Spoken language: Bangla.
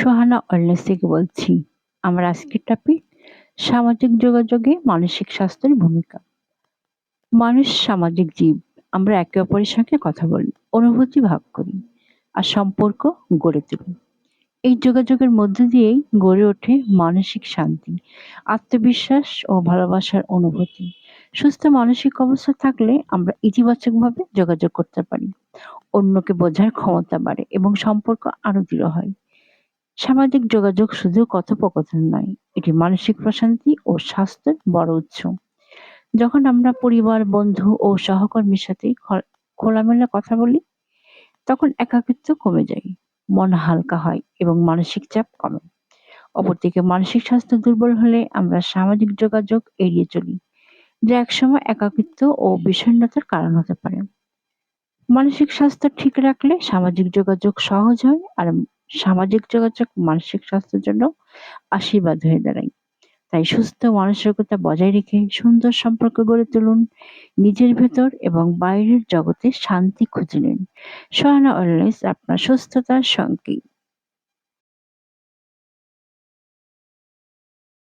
সোহানা ওয়েলনেস থেকে বলছি, আমার আজকের টপিক সামাজিক যোগাযোগে মানসিক স্বাস্থ্যের ভূমিকা। মানুষ সামাজিক জীব, আমরা একে অপরের সঙ্গে কথা বলি, অনুভূতি ভাগ করি, আর সম্পর্ক গড়ে তুলি। এই যোগাযোগের মধ্যে দিয়েই গড়ে ওঠে মানসিক শান্তি, আত্মবিশ্বাস ও ভালোবাসার অনুভূতি। সুস্থ মানসিক অবস্থা থাকলে আমরা ইতিবাচকভাবে যোগাযোগ করতে পারি, অন্যকে বোঝার ক্ষমতা বাড়ে এবং সম্পর্ক আরও দৃঢ় হয়। সামাজিক যোগাযোগ শুধু কথোপকথন নয়, এটি মানসিক প্রশান্তি ও স্বাস্থ্যের বড় উৎস। যখন আমরা পরিবার, বন্ধু ও সহকর্মীর সাথে খোলামেলা কথা বলি, তখন একাকিত্ব কমে যায়, মন হালকা হয় এবং মানসিক চাপ কমে। অপরদিকে মানসিক স্বাস্থ্য দুর্বল হলে আমরা সামাজিক যোগাযোগ এড়িয়ে চলি, যা একসময় একাকিত্ব ও বিষণ্ণতার কারণ হতে পারে। মানসিক স্বাস্থ্য ঠিক রাখলে সামাজিক যোগাযোগ সহজ হয় আর সামাজিক যোগাযোগ মানসিক স্বাস্থ্যের জন্য আশীর্বাদ হয়ে দাঁড়ায়। তাই সুস্থ মানসিকতা বজায় রেখে সুন্দর সম্পর্ক গড়ে তুলুন, নিজের ভেতর এবং বাইরের জগতে শান্তি খুঁজে নিন। সহানা অলওয়েজ আপনার সুস্থতার সংকেত